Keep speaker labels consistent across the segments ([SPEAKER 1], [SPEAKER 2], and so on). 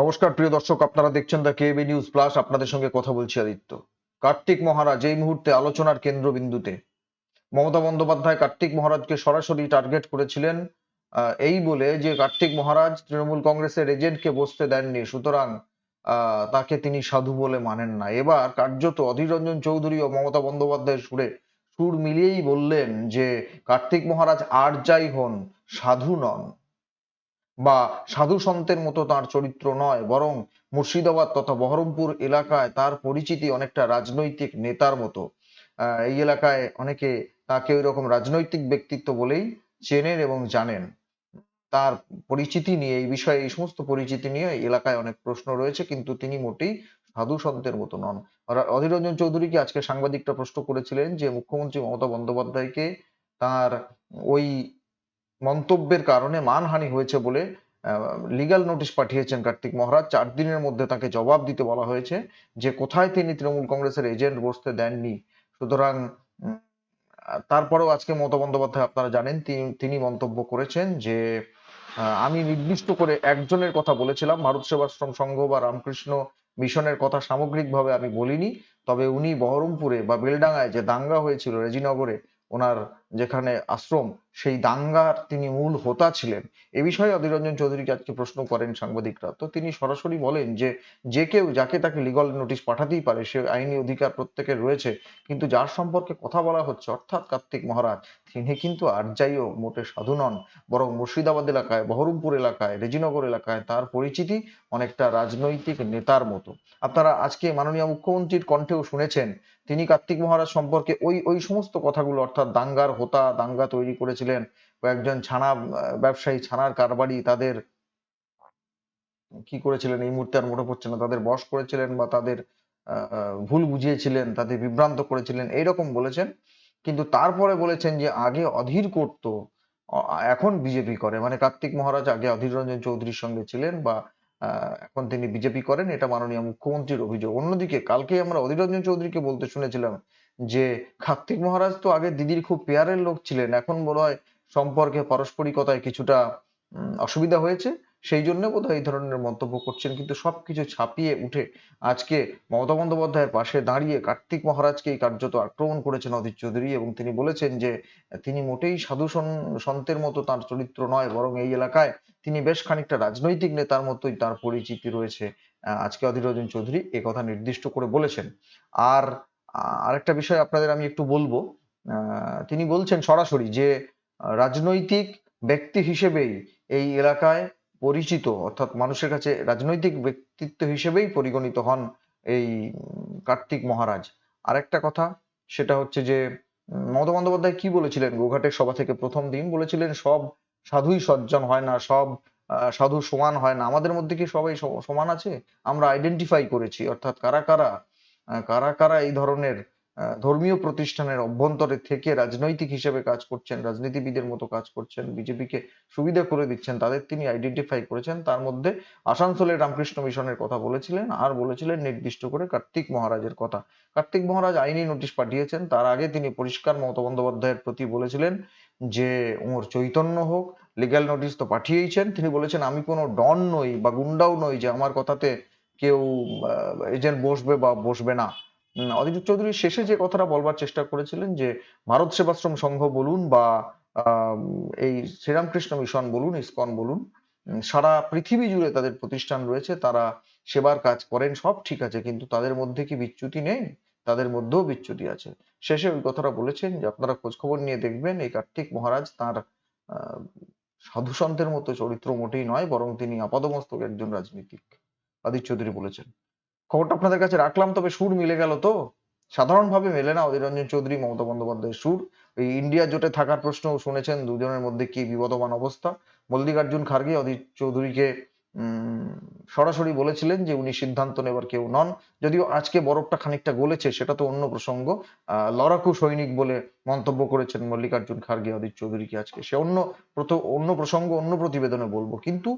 [SPEAKER 1] নমস্কার, প্রিয় দর্শক, আপনারা দেখছেন দ্য কেবি নিউজ প্লাস আপনাদের সঙ্গে কথা বলছি আদিত্য। কার্তিক মহারাজ এই মুহূর্তে আলোচনার কেন্দ্রবিন্দুতে। মমতা বন্দ্যোপাধ্যায় কার্তিক মহারাজকে সরাসরি টার্গেট করেছিলেন এই বলে যে কার্তিক মহারাজ তৃণমূল কংগ্রেসের এজেন্টকে বসতে দেননি, সুতরাং তাকে তিনি সাধু বলে মানেন না। এবার কার্যত অধীর রঞ্জন চৌধুরী ও মমতা বন্দ্যোপাধ্যায়ের সুরে সুর মিলিয়েই বললেন যে কার্তিক মহারাজ আর যাই হন, সাধু নন। বা সাধু সন্তের মতো তার চরিত্র নয়, বরং মুর্শিদাবাদ তথা বহরমপুর এলাকায় তার পরিচিতি অনেকটা রাজনৈতিক নেতার মতো। এই এলাকায় অনেকে তাকে ওই রকম রাজনৈতিক ব্যক্তিত্ব বলেই চেনেন এবং জানেন। তার পরিচিতি নিয়ে, এই বিষয়ে, এই সমস্ত পরিচিতি নিয়ে এলাকায় অনেক প্রশ্ন রয়েছে, কিন্তু তিনি মোটেই সাধু সন্তের মতো নন। অধীর রঞ্জন চৌধুরীকে আজকে সাংবাদিকরা প্রশ্ন করেছিলেন যে, মুখ্যমন্ত্রী মমতা বন্দ্যোপাধ্যায়কে তার ওই মন্তব্যের কারণে মানহানি হয়েছে বলে লিগ্যাল নোটিশ পাঠিয়েছেন কার্তিক মহারাজ। চার দিনের মধ্যে তাকে জবাব দিতে বলা হয়েছে যে, কোথায় তিনি তৃণমূল কংগ্রেসের এজেন্ট বসতে দেননি। সুতরাং তারপরেও আজকে মমতা বন্দ্যোপাধ্যায় আপনারা জানেন তিনি তিনি মন্তব্য করেছেন যে আমি নির্দিষ্ট করে একজনের কথা বলেছিলাম, ভারত সেবাশ্রম সংঘ বা রামকৃষ্ণ মিশনের কথা সামগ্রিকভাবে আমি বলিনি। তবে উনি বহরমপুরে বা বেলডাঙ্গায় যে দাঙ্গা হয়েছিল, রেজিনগরে, ওনার যেখানে আশ্রম, সেই দাঙ্গার তিনি মূল হোতা ছিলেন। এ বিষয়ে অধীর রঞ্জন চৌধুরীকে আজকে প্রশ্ন করেন সাংবাদিকরা। তো তিনি সরাসরি বলেন যে যে কেউ যাকে তাকে লিগাল নোটিশ পাঠাতেই পারে, সে আইনি অধিকার প্রত্যেকের রয়েছে, কিন্তু যার সম্পর্কে কথা বলা হচ্ছে, অর্থাৎ কার্তিক মহারাজ, তিনি কিন্তু আর যাইও মোটে সাধু নন। বরং মুর্শিদাবাদ এলাকায়, বহরমপুর এলাকায়, রেজিনগর এলাকায় তার পরিচিতি অনেকটা রাজনৈতিক নেতার মতো। আপনারা আজকে মাননীয় মুখ্যমন্ত্রীর কণ্ঠেও শুনেছেন, তিনি কার্তিক মহারাজ সম্পর্কে ওই ওই সমস্ত কথাগুলো, অর্থাৎ দাঙ্গার হোতা দাঙ্গা তৈরি করেছিলেন কয়েকজন ছানা ব্যবসায়ী ছানার কারবারি তাদের কি করেছিলেন? এই মুহূর্তে আর মনে পড়ছে না। তাদের বশ করেছিলেন বা তাদের ভুল বুঝিয়েছিলেন, তাদের বিভ্রান্ত করেছিলেন, এইরকম বলেছেন। কিন্তু তারপরে বলেছেন যে আগে অধীর করতো এখন বিজেপি করে। মানে কার্তিক মহারাজ আগে অধীর রঞ্জন চৌধুরীর সঙ্গে ছিলেন বা এখন তিনি বিজেপি করেন, এটা মাননীয় মুখ্যমন্ত্রীর অভিযোগ। অন্যদিকে কালকে আমরা অধীর রঞ্জন চৌধুরীকে বলতে শুনেছিলাম যে, কার্তিক মহারাজ তো আগে দিদির খুব পেয়ারের লোক ছিলেন, এখন বলা হয় সম্পর্কে পারস্পরিকতায় কিছুটা অসুবিধা হয়েছে। সেই জন্য বোধহয় এই ধরনের মন্তব্য করছেন। কিন্তু সবকিছু ছাপিয়ে উঠে আজকে মমতা বন্দ্যোপাধ্যায়ের পাশে দাঁড়িয়ে কার্তিক মহারাজকেই কার্যত আক্রমণ করেছেন অধীর চৌধুরী এবং তিনি বলেছেন যে, তিনি মোটেই সাধু সন- সন্তের মতো তার চরিত্র নয়, বরং এই এলাকায় তিনি বেশ খানিকটা রাজনৈতিক নেতার মতোই তার পরিচিতি রয়েছে আজকে অধীর রঞ্জন চৌধুরী এ কথা নির্দিষ্ট করে বলেছেন। আর আরেকটা বিষয় আপনাদের আমি একটু বলব তিনি বলছেন সরাসরি যে, রাজনৈতিক ব্যক্তি হিসেবেই এই এলাকায় পরিচিত, অর্থাৎ মানুষের কাছে রাজনৈতিক ব্যক্তিত্ব হিসেবেই পরিগণিত হন এই কার্তিক মহারাজ। আরেকটা কথা, সেটা হচ্ছে যে মমতা বন্দ্যোপাধ্যায় কি বলেছিলেন? গোঘাটের সভা থেকে প্রথম দিন বলেছিলেন, সব সাধুই সজ্জন হয় না, সব সাধু সমান হয় না। আমাদের মধ্যে কি সবাই সমান আছে? আমরা আইডেন্টিফাই করেছি, অর্থাৎ কারা কারা কারা কারা এই ধরনের ধর্মীয় প্রতিষ্ঠানের অভ্যন্তরে থেকে রাজনৈতিক হিসেবে কাজ করছেন, রাজনীতিবিদের মতো কাজ করছেন, বিজেপিকে সুবিধা করে দিচ্ছেন, তাদের তিনি আইডেন্টিফাই করেছেন। তার মধ্যে আসানসোলের রামকৃষ্ণ মিশনের কথা বলেছিলেন আর বলেছিলেন নির্দিষ্ট করে কার্তিক মহারাজের কথা। কার্তিক মহারাজ আইনি নোটিশ পাঠিয়েছেন, তার আগে তিনি পরিষ্কার মমতা বন্দ্যোপাধ্যায়ের প্রতি বলেছিলেন যে ওর চৈতন্য হোক লিগ্যাল নোটিশ তো পাঠিয়েইছেন। তিনি বলেছেন, আমি কোনো ডন নই বা গুন্ডাও নই যে আমার কথাতে কেউ এজেন্ট বসবে বা বসবে না। অধীর চৌধুরী শেষে যে কথাটা বলবার চেষ্টা করেছিলেন যে ভারত সেবাশ্রম সংঘ বলুন বা এই শ্রীরামকৃষ্ণ মিশন বলুন, ইসকন বলুন সারা পৃথিবী জুড়ে তাদের প্রতিষ্ঠান রয়েছে, তারা সেবার কাজ করেন, সব ঠিক আছে, কিন্তু তাদের মধ্যে কি বিচ্যুতি নেই? তাদের মধ্যেও বিচ্যুতি আছে। শেষে ওই কথাটা বলেছেন যে, আপনারা খোঁজ খবর নিয়ে দেখবেন, এই কার্তিক মহারাজ তার সাধু সন্তের মতো চরিত্র মোটেই নয়, বরং তিনি আপাদমস্তক একজন রাজনীতিক। আদিত্য চৌধুরী বলেছেন। খবরটা আপনাদের কাছে রাখলাম, তবে সুর মিলে গেল তো। সাধারণভাবে মেলে না অধীর রঞ্জন চৌধুরী, মমতা বন্দ্যোপাধ্যায়ের সুর। এই ইন্ডিয়া জোটে থাকার প্রশ্নও শুনেছেন দুজনের মধ্যে কি বিবদমান অবস্থা? মল্লিকার্জুন খার্গে অধীর চৌধুরীকে সরাসরি বলেছিলেন যে উনি সিদ্ধান্ত নেবার কেউ নন। যদিও আজকে বরফটা খানিকটা গলেছে, সেটা তো অন্য প্রসঙ্গ। লড়াকু সৈনিক বলে মন্তব্য করেছেন মল্লিকার্জুন খার্গে অধীর চৌধুরীকে আজকে? সে অন্য অন্য প্রসঙ্গ, অন্য প্রতিবেদনে বলব। কিন্তু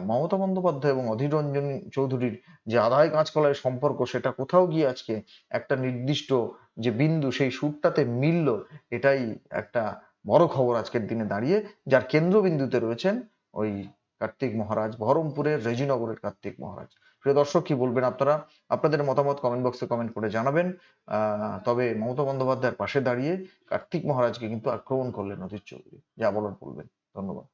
[SPEAKER 1] মমতা বন্দ্যোপাধ্যায় এবং অধীর রঞ্জন চৌধুরীর যে আদায় কাঁচকলায় সম্পর্ক, সেটা কোথাও গিয়ে আজকে একটা নির্দিষ্ট যে বিন্দু, সেই সুরটাতে মিলল, এটাই একটা বড় খবর আজকের দিনে দাঁড়িয়ে, যার কেন্দ্রবিন্দুতে রয়েছেন ওই কার্তিক মহারাজ, বহরমপুরের রেজিনগরের কার্তিক মহারাজ। প্রিয় দর্শক, কি বলবেন আপনারা? আপনাদের মতামত কমেন্ট বক্সে কমেন্ট করে জানাবেন। তবে মমতা বন্দ্যোপাধ্যায়ের পাশে দাঁড়িয়ে কার্তিক মহারাজকে কিন্তু আক্রমণ করলেন অধীর চৌধুরী। যা বলার বলবেন। ধন্যবাদ।